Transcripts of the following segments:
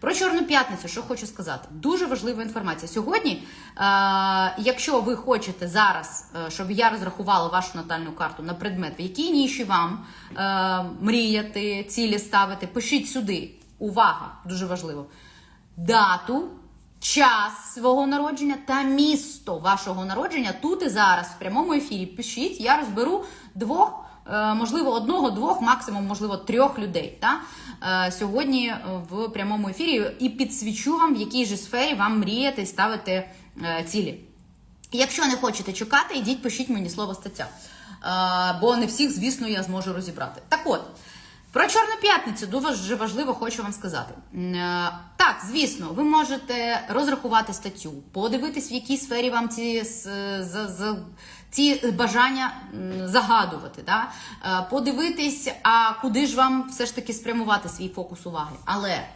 Про Чорну п'ятницю, що хочу сказати, дуже важлива інформація. Сьогодні, е, якщо ви хочете зараз, е, щоб я розрахувала вашу натальну карту на предмет, в якій ніші вам е, мріяти, цілі ставити, пишіть сюди. Увага! Дуже важливо. Дату, час свого народження та місто вашого народження тут і зараз в прямому ефірі. Пишіть, я розберу двох. Е, Можливо, одного, двох, максимум, можливо, трьох людей та? е, сьогодні е, в прямому ефірі і підсвічу вам, в якій же сфері вам мріяти ставити цілі. Якщо не хочете чекати, йдіть, пишіть мені слово стаття. Бо не всіх, звісно, я зможу розібрати. Так от, про Чорну п'ятницю дуже важливо хочу вам сказати. Е, Так, звісно, ви можете розрахувати статтю, подивитись, в якій сфері вам ці, ці бажання загадувати. Да? Е, Подивитись, а куди ж вам все ж таки спрямувати свій фокус уваги. Але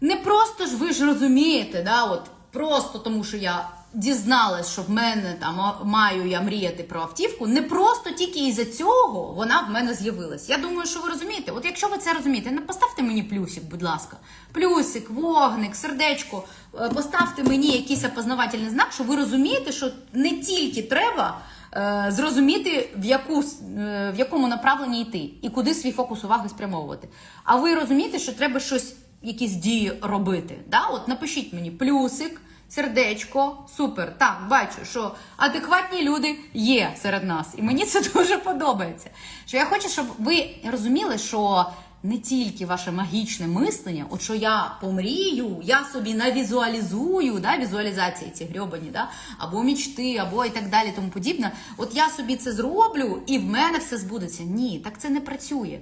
не просто ж ви ж розумієте, да, от просто тому, що я дізналась, що в мене там маю я мріяти про автівку, не просто тільки із-за цього вона в мене з'явилась. Я думаю, що ви розумієте. От якщо ви це розумієте, не поставте мені плюсик, будь ласка. Плюсик, вогник, сердечко, е, поставте мені якийсь опознавательний знак, що ви розумієте, що не тільки треба. е, Зрозуміти, в, яку, е, в якому направленні йти і куди свій фокус уваги спрямовувати. А ви розумієте, що треба щось якісь дії робити. Да? От напишіть мені плюсик, сердечко, супер. Так, бачу, що адекватні люди є серед нас, і мені це дуже подобається. Що я хочу, щоб ви розуміли, що не тільки ваше магічне мислення, от що я помрію, я собі навізуалізую, да, візуалізації ці грьобані, да, або мічти, або і так далі, тому подібне. От я собі це зроблю, і в мене все збудеться. Ні, так це не працює.